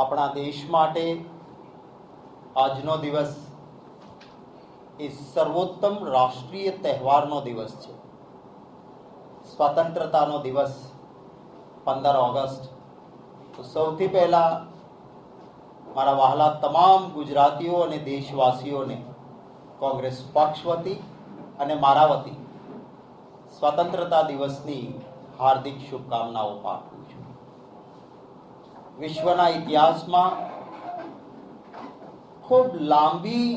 આપણા દેશ માટે આજનો દિવસ એ સર્વોત્તમ રાષ્ટ્રીય તહેવારનો દિવસ છે. સ્વતંત્રતાનો દિવસ પંદર ઓગસ્ટ. તો સૌથી પહેલા મારા વહાલા તમામ ગુજરાતીઓ અને દેશવાસીઓને કોંગ્રેસ પક્ષ વતી અને મારા વતી સ્વતંત્રતા દિવસની હાર્દિક શુભકામનાઓ પાઠવું છું. વિશ્વના ઇતિહાસમાં ખૂબ લાંબી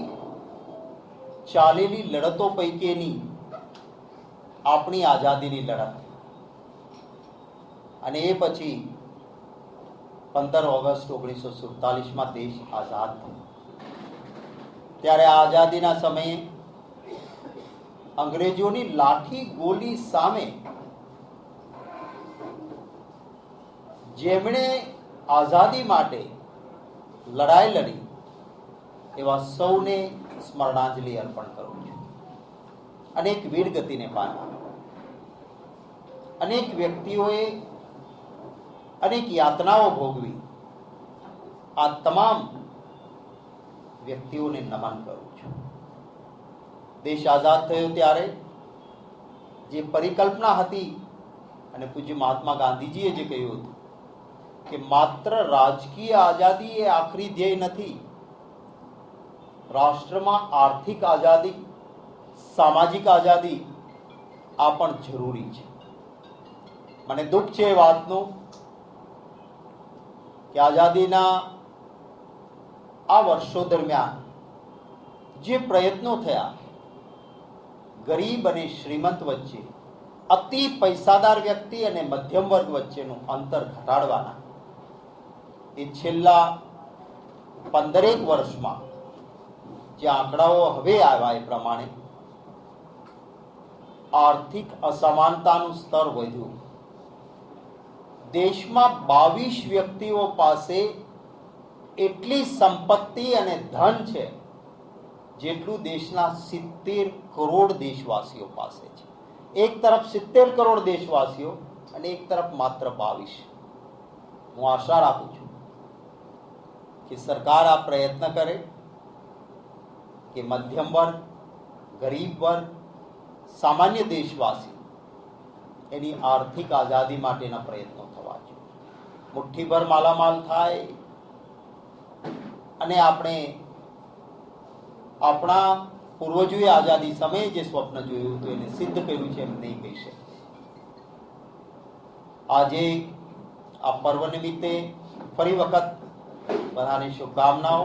ચાલેલી લડતો પૈકીની આપણી આઝાદીની લડત. અને એ પછી પંદર ઓગસ્ટ ઓગણીસો સુડતાલીસમાં દેશ આઝાદ થયો. ત્યારે આ આઝાદીના સમયે અંગ્રેજોની લાઠી ગોલી સામે જેમણે આઝાદી માટે લડાઈ લડી એવા સૌને સ્મરણાંજલિ અર્પણ કરું છું. અનેક વીર ગતિને પામ્યા. અનેક વ્યક્તિઓએ અનેક યાતનાઓ ભોગવી. આ તમામ વ્યક્તિઓને નમન કરું છું. દેશ આઝાદ થયો ત્યારે જે પરિકલ્પના હતી અને પૂજ્ય મહાત્મા ગાંધીજીએ જે કહ્યું હતું કે માત્ર રાજકીય આઝાદી એ આખરી ધ્યેય નથી. રાષ્ટ્રમાં આર્થિક આઝાદી, સામાજિક આઝાદી આ પણ જરૂરી છે. મને દુઃખ છે એ વાતનું કે આઝાદીના આ વર્ષો દરમિયાન જે પ્રયત્નો થયા, ગરીબ અને શ્રીમંત વચ્ચે, અતિ પૈસાદાર વ્યક્તિ અને મધ્યમ વર્ગ વચ્ચેનું અંતર ઘટાડવાના એ છેલ્લા પંદરેક વર્ષમાં જે આંકડાઓ હવે આવ્યા એ પ્રમાણે આર્થિક અસમાનતાનું સ્તર વધ્યું. દેશમાં બાવીસ વ્યક્તિઓ પાસે એટલી સંપત્તિ અને ધન છે જેટલું દેશના સિત્તેર કરોડ દેશવાસીઓ પાસે છે. એક તરફ સિત્તેર કરોડ દેશવાસીઓ અને એક તરફ માત્ર બાવીસ. હું આશા રાખું છું કે સરકાર આ પ્રયત્ન કરે કે મધ્યમ વર્ગ ગરીબ વર્ગ સામાન્ય દેશવાસી એની આર્થિક આઝાદી માટેના પ્રયત્નો થવા જોઈએ મુઠ્ઠીભર માલામાલ થાય અને આપણે આપણા પૂર્વજોએ આઝાદી સમયે જે સ્વપ્ન જોયું હતું એને સિદ્ધ કર્યું છે એમ નહીં કહી શકે આજે આ પર્વ નિમિત્તે ફરી વખત બધાને શુભકામનાઓ.